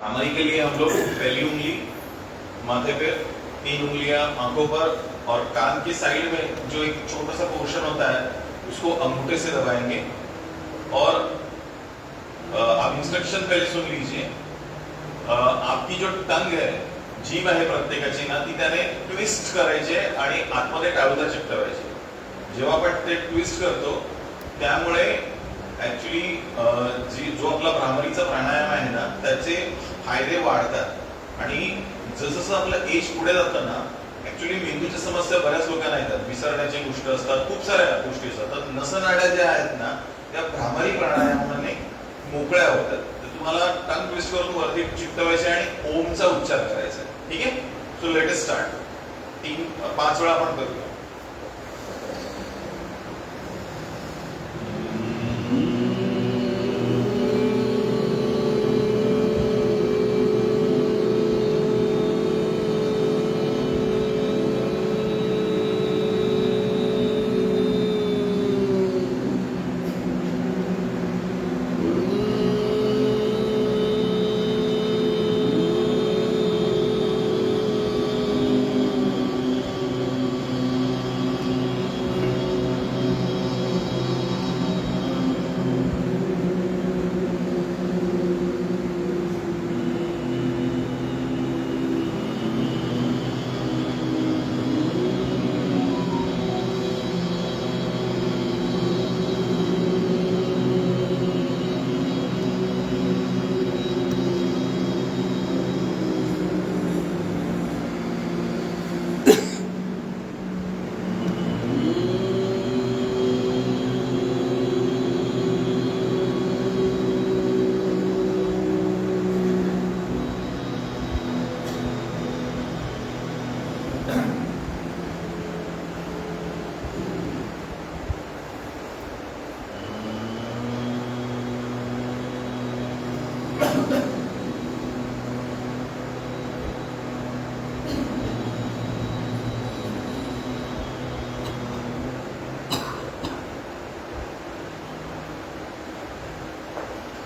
हमारी के लिए हम लोग पहली उंगली, माथे पे तीन उंगलियाँ आँखों पर और कान की साइड में जो एक छोटा सा पोर्शन होता है, उसको अंगूठे से दबाएँगे। और आप इंस्ट्रक्शन पहले सुन लीजिए। आपकी जो टंग है ना, ती त्याने ट्विस्ट करायची आणि जेव्हा आपण ते ट्विस्ट करतो ऍक्च्युली जी जो आपला भ्रामरीचा प्राणायाम आहे ना त्याचे फायदे वाढतात. आणि जसं आपलं एज पुढे जातं ना ऍक्च्युली मेंदूच्या समस्या बऱ्याच लोकांना येतात. विसरण्याची गोष्ट असतात खूप साऱ्या गोष्टी असतात. तर नसनाड्या ज्या आहेत ना त्या भ्रामरी प्राणायामाने मोकळ्या होतात. तर तुम्हाला टंग ट्विस्ट करून वरती चिकटवायचे आणि ओमचा उच्चार करायचा ठीक आहे? सो लेट स्टार्ट तीन पाच वेळा आपण करूया.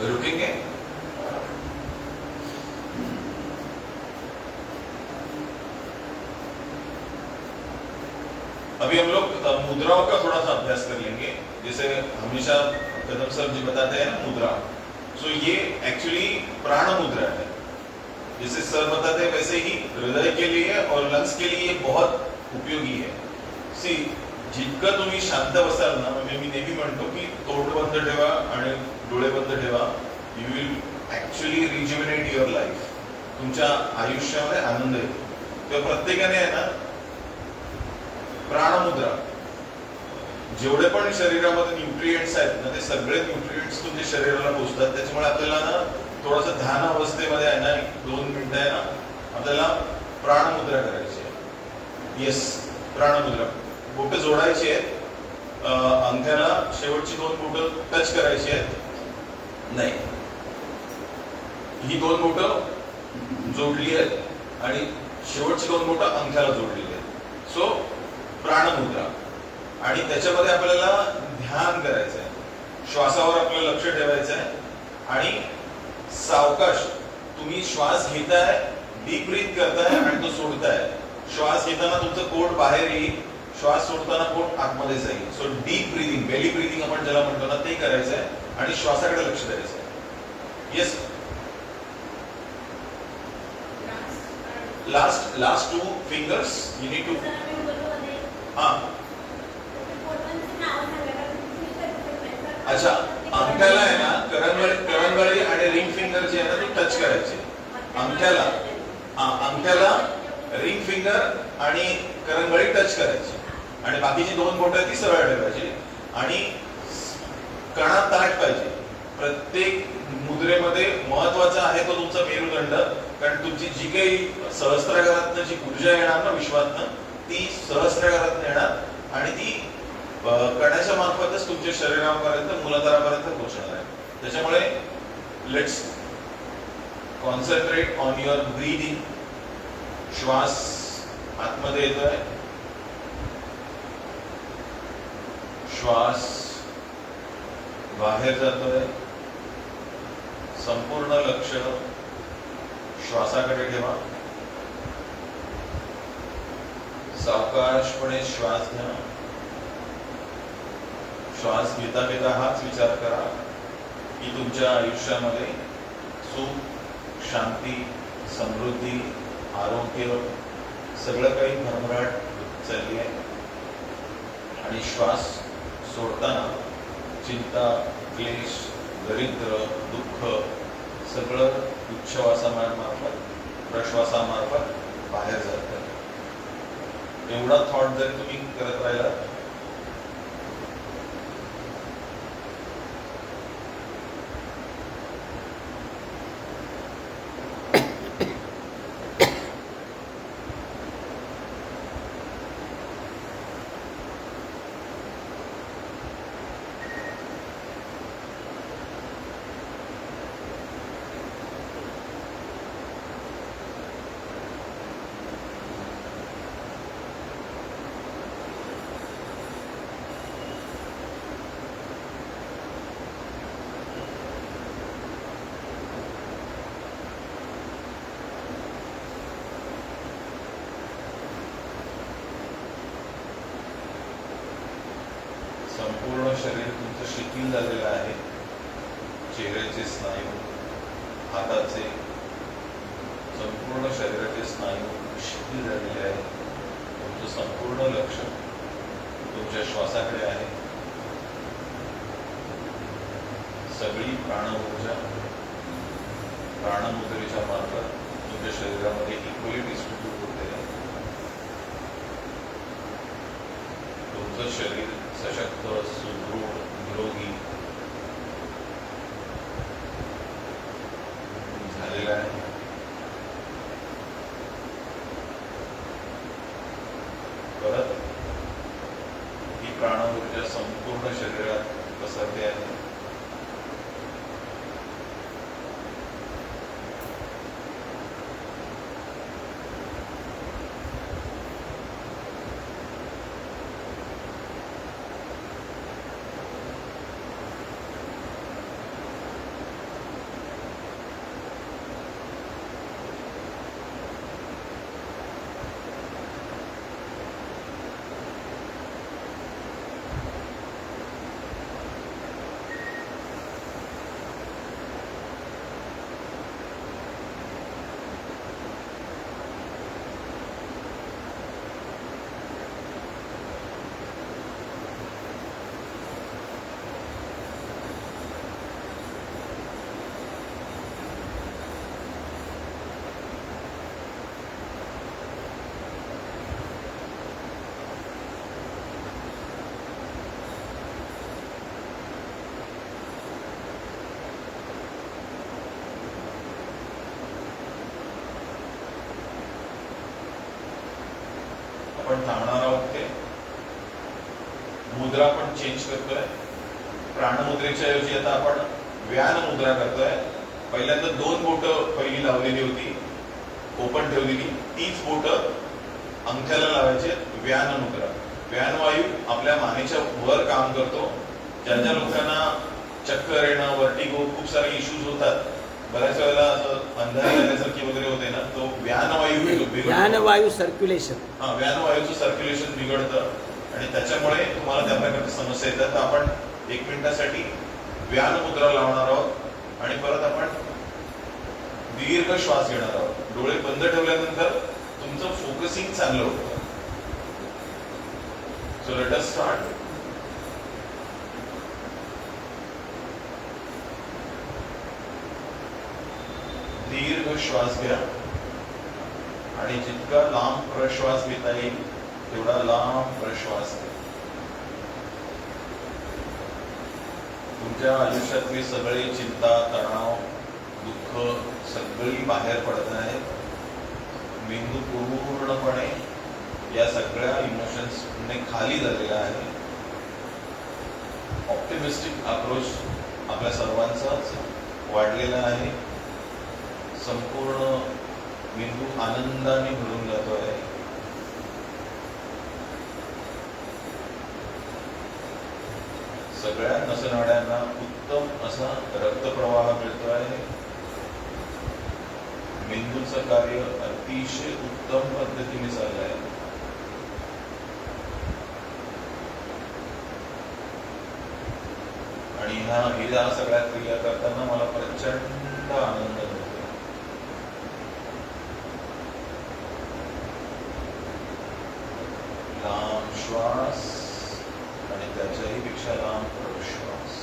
रुकेंगे? अभी हम लोग मुद्राओं का थोड़ा सा अभ्यास कर लेंगे। जैसे हमेशा कदम सर जी बताते हैं ना, मुद्रा। सो ये एक्चुअली प्राण मुद्रा है। जैसे सर बताते हैं वैसे ही हृदय के लिए और लंग्स के लिए बहुत उपयोगी है। सी जितकं तुम्ही शांत बसाल ना म्हणजे मी नेहमी म्हणतो की तोंड बंद ठेवा आणि डोळे बंद ठेवा. You will actually rejuvenate your life तुमच्या आयुष्यामध्ये आनंद येतो. तेव्हा प्रत्येकाने आहे ना प्राणमुद्रा. जेवढे पण शरीरामध्ये न्यूट्रिएंट्स आहेत ना ते सगळे न्यूट्रिएंट्स तुमच्या शरीराला पोहोचतात त्याच्यामुळे आपल्याला ना थोडंसं ध्यान अवस्थेमध्ये आहे ना एक दोन मिनिटं आहे ना आपल्याला प्राणमुद्रा करायची आहे. येस प्राणमुद्रा. बोटं जोडायची आहेत. अंगठ्याला शेवटची दोन बोट टच करायची आहेत. नाही. ही दोन बोट जोडली आहेत आणि शेवटची दोन बोट अंगठ्याला जोडलेली आहेत. सो प्राणमुद्रा. आणि त्याच्यामध्ये आपल्याला ध्यान करायचं आहे. श्वासावर आपलं लक्ष ठेवायचं आहे. आणि सावकाश तुम्ही श्वास घेताय डीप ब्रीथ करताय आणि तो सोडताय. श्वास घेताना तुमचं पोट बाहेर येईल. श्वास सोडताना पोट आतमध्ये जाईल? So deep breathing belly breathing आपण ज्याला म्हणतो ना ते करायचं आहे आणि श्वासाकडे लक्ष द्यायचं आहे yes last last two fingers you need to हा. अच्छा अंगठ्याला आहे ना करंगळी करंगळी आणि रिंग फिंगर जे आहे ना ती टच करायची. अंगठ्याला. हा अंगठ्याला रिंग फिंगर आणि करंगळी टच करायची. आणि बाकीची दोन बोटं ती सरळ ठेवायची. आणि कणात ताट पाहिजे. प्रत्येक मुद्रेमध्ये महत्त्वाचा आहे तो तुमचा मेरुदंड. कारण तुमची जी काही सहस्त्रागारातनं जी ऊर्जा येणार ना विश्वातनं ती सहस्त्रागारात येणार. आणि ती कणाच्या मार्फतच तुमच्या शरीरापर्यंत मूलाधारापर्यंत पोहोचणार आहे. त्याच्यामुळे let's concentrate on your breathing श्वास आतमध्ये येतोय. श्वास बाहेर जातोय. संपूर्ण लक्ष श्वासाकडे ठेवा. सावकाशपणे श्वास घ्या. श्वास घेता घेता हाच विचार करा की तुमच्या आयुष्यामध्ये सुख शांती समृद्धी आरोग्य सगळं काही भरभराट चालली आहे. आणि श्वास सोडताना चिंता क्लेश दरिद्र दुःख सगळं उच्छवासामार्फत प्रश्वासामार्फत बाहेर जातं. एवढा थॉट जरी तुम्ही करत राहिला संपूर्ण शरीर तुमचं शिथिल झालेलं आहे. चेहऱ्याचे स्नायू हाताचे संपूर्ण शरीराचे स्नायू शिथिल झालेले आहे तुमचं संपूर्ण लक्ष तुमच्या श्वासाकडे आहे. सगळी प्राण ऊर्जा प्राणमुद्रेच्या मार्फत तुमच्या शरीरामध्ये इक्वली डिस्ट्रीब्यूट होते. तुमचं शरीर Sajak Das, Guru, Yogi, आपण थांबणार आहोत ते. मुद्रा पण चेंज करतोय. प्राणमुद्रेच्या ऐवजी आता आपण व्यान मुद्रा करतोय. पहिल्यांदा दोन बोट पहिली लावलेली होती. ओपन ठेवलेली. तीच बोट अंगठ्याला लावायचे व्यान मुद्रा. व्यान वायू आपल्या मानेच्या वर काम करतो. ज्या ज्या लोकांना चक्कर येणं वर्टिगो खूप सारे इश्यूज होतात. बऱ्याच वेळेला असं अंधार येण्यासारखी वगैरे होते ना तो व्यान ज्ञानवायू सर्क्युलेशन हा व्यानवायूचं सर्क्युलेशन बिघडतं आणि त्याच्यामुळे तुम्हाला त्या प्रकारच्या समस्या येतात. तर आपण एक मिनिटासाठी व्यान मुद्रा लावणार आहोत आणि परत आपण दीर्घ श्वास घेणार आहोत. डोळे बंद ठेवल्यानंतर तुमचं फोकसिंग चांगलं होतं. सो लेट अस स्टार्ट दीर्घ श्वास घ्या. आणि जितका लांब प्रश्वास घेता येईल तेवढा लांब प्रश्वास घ्या. तुमच्या आयुष्यातली सगळी चिंता तणाव दुःख सगळी बाहेर पडत आहे. मेंदू पूर्णपणे या सगळ्या इमोशन्स खाली झालेला आहे. ऑप्टिमिस्टिक अप्रोच आपल्या सर्वांचाच वाढलेला आहे. संपूर्ण मेंदू आनंदाने भरून जातो आहे सगळ्या नसनाड्यांना उत्तम असा रक्तप्रवाह मिळतो आहे मेंदूचं कार्य अतिशय उत्तम पद्धतीने चाललंय. आणि ह्या ह्या सगळ्या क्रिया करताना मला प्रचंड आनंद मिळतो लांब श्वास आणि त्याच्याही पेक्षा लांब प्रश्वास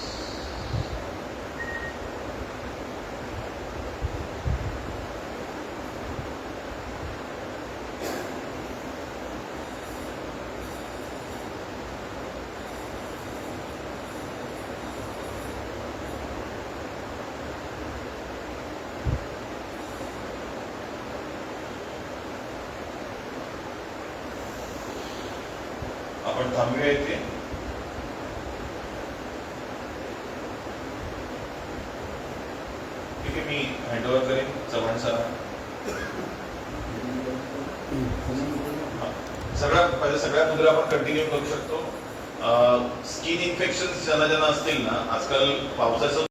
आपण थांबूया इथे. ठीक आहे मी हँडओव्हर करेन. चव्हाण सर. सगळ्या म्हणजे सगळ्या मुद्रा आपण कंटिन्यू करू शकतो. स्किन इन्फेक्शन ज्यांना ज्यांना असतील ना आजकाल पावसाचं